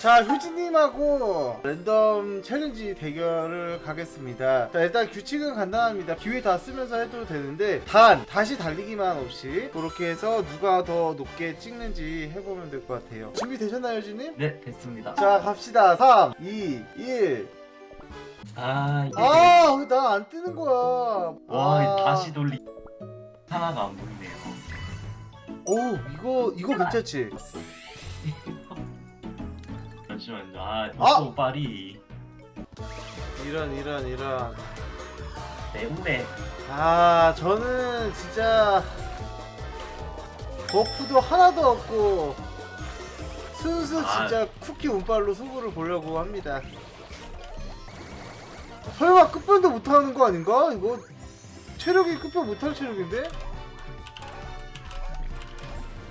자 효진님하고 랜덤 챌린지 대결을 가겠습니다 자 일단 규칙은 간단합니다 기회 다 쓰면서 해도 되는데 단 다시 달리기만 없이 그렇게 해서 누가 더 높게 찍는지 해보면 될 것 같아요 준비되셨나요 효진님? 네 됐습니다. 자 갑시다 3 2 1 아 이게 아, 왜나안 뜨는 거야? 와 아. 다시 돌리 하나가 안 보이네요. 오, 이거 이거 괜찮지? 잠시만요. 아 아! 벌써 빨이 이런 이런 이런. 때문에 아, 저는 진짜 버프도 하나도 없고 순수 아. 진짜 쿠키 운빨로 승부를 보려고 합니다. 설마 끝변도 못하는 거 아닌가? 이거 체력이 끝변 못할 체력인데?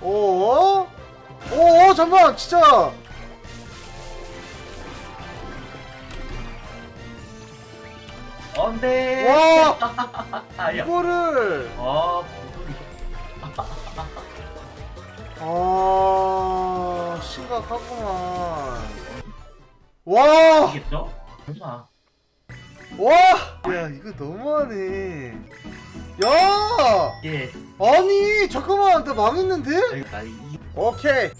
어? 어, 잠깐, 진짜. 안돼. 와, 아야. 이거를. 아 보돌이. 아 심각하구만 와! 이겠죠? 와! 야 이거 너무하네 야! 이게 아니 잠깐만 나 망했는데? 나 이 오케이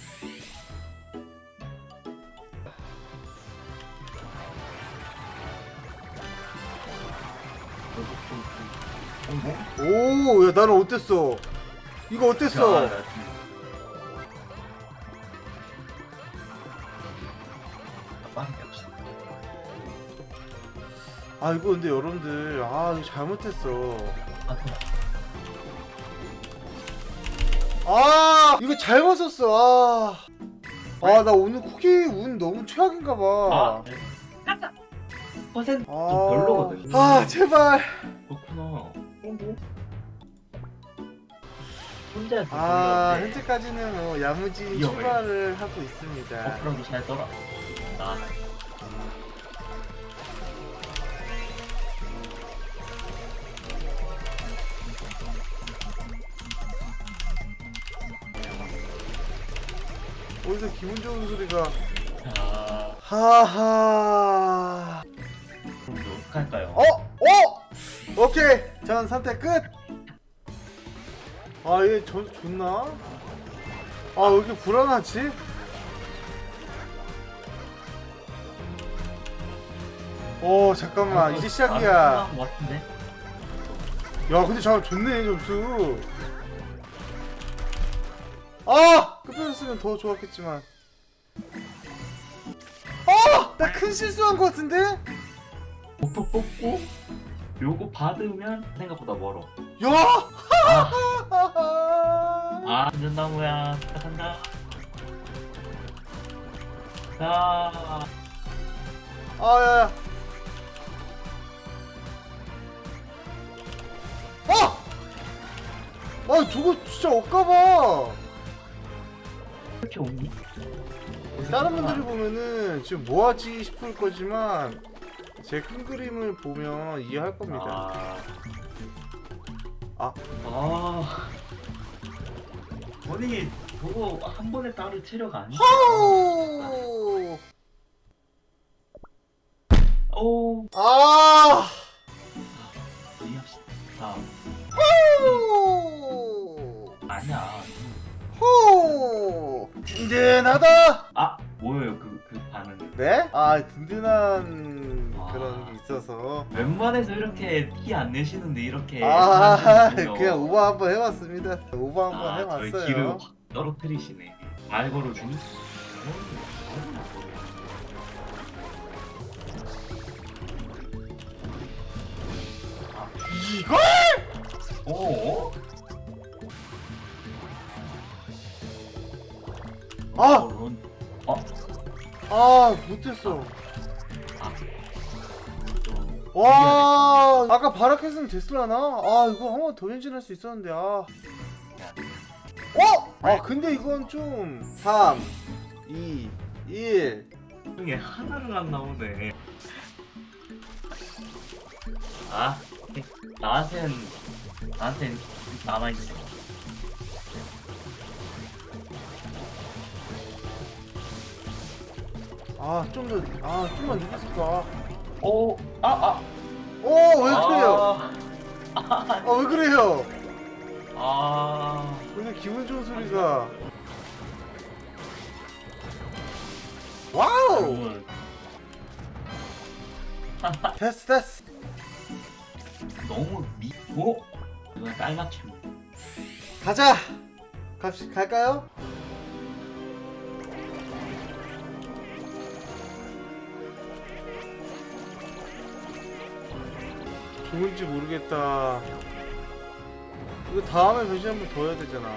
어, 오야 나는 어땠어 이거 어땠어. 아 이거 근데 여러분들 아 이거 잘못했어 아, 아 이거 잘못 썼어 아 아 나 오늘 쿠키 운 너무 최악인가봐 아, 네. 좀 아, 별로거든. 아 제발 그렇구나. 혼자 아 현재까지는 뭐 야무진 위험해. 출발을 하고 있습니다 어프로도 잘 떠라. 나 어디서 기분 좋은 소리가 아, 하하 그럼 이제 어떡할까요? 어? 어? 오케이 전 선택 끝! 아 얘 전 좋나? 아 왜 이렇게 불안하지? 오 잠깐만 이제 시작이야 아, 것 같은데? 야 근데 잠깐 좋네 점수 아! 끝내줬으면 더 좋았겠지만 아! 나 큰 실수한 것 같은데? 버프 뽑고 요거 받으면 생각보다 멀어. 야! 아, 아 안전나무야. 간다. 자, 아, 야, 야. 아! 아, 저거 진짜 억까봐. 이렇게 오니? 다른 분들이 보면은 지금 뭐하지 싶을 거지만 제 큰 그림을 보면 이해할 겁니다. 아. 아. 아. 아니, 저거 한 번에 따를 체력 아니야? 호우! 오, 아! 이해합시다. 자, 호우! 아니야. 호우! 든든하다! 아, 뭐예요, 그, 그 반응은? 네? 아, 든든한 아. 그런 게 있어서. 웬만해서 이렇게 티 안 내시는데 이렇게 아, 하시는군요. 그냥 오버 한번 해봤습니다. 오버 한번 아, 저희 해봤어요. 기를 확 떨어뜨리시네. 말 걸어주니? 이걸? 오? 아, 런 아, 못했어. 아. 와, 아까 바라켓은 됐을라나? 아, 이거 한 번더 엔진할 수 있었는데, 아. 어? 아, 근데 이건 좀. 3, 2, 1. 중에 하나를 안 나오네. 아, 나한텐 나한텐 남아 있어. 아 좀 더 아 좀만 늦었을까 오, 아, 아. 오 왜 그래요 아, 아 왜 그래요 아. 오늘 기분 좋은 소리가 와우 여러분, 됐어 됐어 너무 미, 오? 이건 깔맞춤. 가자 갑시 갈까요? 좋은지 모르겠다 이거 다음에 변신 한번 더 해야 되잖아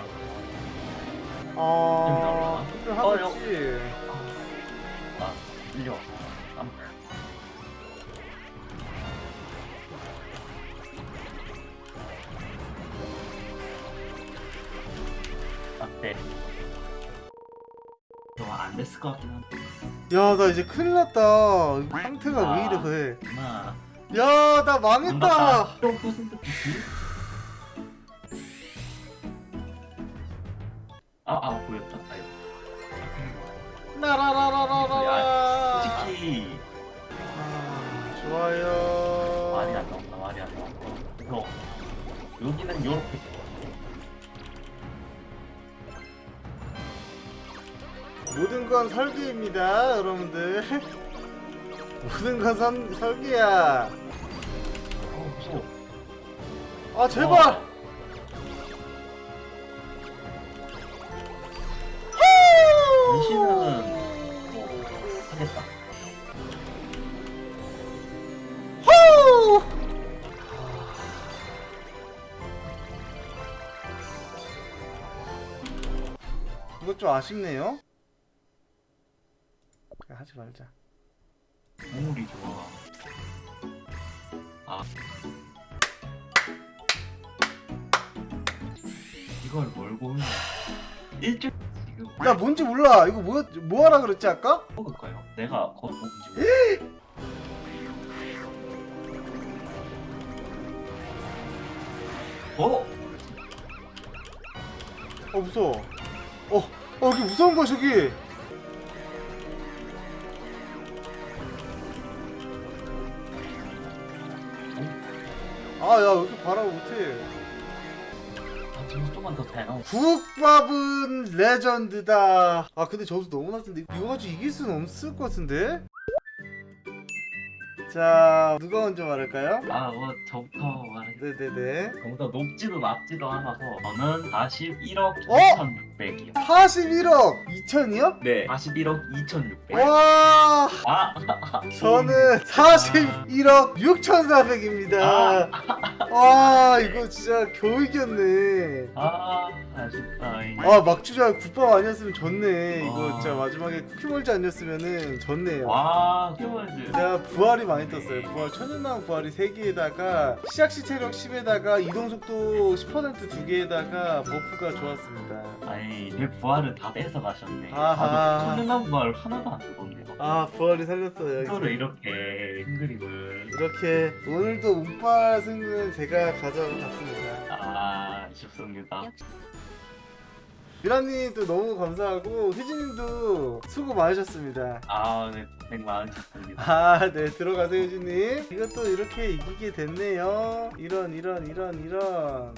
아 이거 어, 하겠지 아, 밀려. 아, 어때? 너안 됐을 것 같긴 한데. 야 나 이제 큰일 났다 상태가 왜 아. 이래 엄마. 야 나 망했다 1% 비키? 아, 아, 보였다. 아유. 나라라라라라 솔직히 아, 좋아요 안 나온다, 말이 안 나온다. 그래서 여기는 요렇게 모든 건 설계입니다, 여러분들. 모든 건 선, 설계야. 어, 무서워. 아, 제발! 어. 변신은 뭐 하겠다. 후! 이거 좀 아쉽네요. 하지 말자. 우물이 좋아. 아. 이걸 뭘 고민해? 일주일 지금 나 뭔지 몰라. 이거 뭐, 뭐 하라 그랬지, 아까? 먹을까요? 내가 거기 뭔지 모르 어? 어, 무서워. 어, 어, 여기 무서운 거, 저기. 아, 야, 여기 바라고 못해. 아, 점수 좀만 더잘 나오고 국밥은 레전드다. 아 근데 점수 너무 낮은데 이거 가지고 이길 수는 없을 것 같은데? 자 누가 먼저 말할까요? 아, 뭐 저부터 말해. 네네네. 저보다 높지도 낮지도 않아서 저는 41억 어? 2,600이요. 41억 2천이요? 네, 41억 2,600. 와 아, 저는 41억 6,400입니다. 와 이거 진짜 겨우 이겼네. 아, 아쉽다. 이. 아 막주자 국밥 아니었으면 졌네. 이거 아. 진짜 마지막에 쿠키몰즈 아니었으면은 졌네요. 와, 키워야지. 제가 부활이 많이 떴어요. 부활 천연나무 부활이 3개에다가 시작 시 체력 10에다가 이동 속도 10% 2개에다가 버프가 좋았습니다. 아니, 내 부활을 다 뺏어 가셨네. 아하. 나도 천연나무 부활 하나도 안 뜨던데. 아 부활이 살렸어요. 이거를 이렇게 큰 그림을. 이렇게 오늘도 운빨 승부는 제가 가져갔습니다. 아, 아쉽습니다. 미라님도 너무 감사하고 휘진님도 수고 많으셨습니다. 아, 네, 고생 많으셨습니다. 아, 네, 들어가세요, 휘진님. 이것도 이렇게 이기게 됐네요. 이런, 이런, 이런, 이런.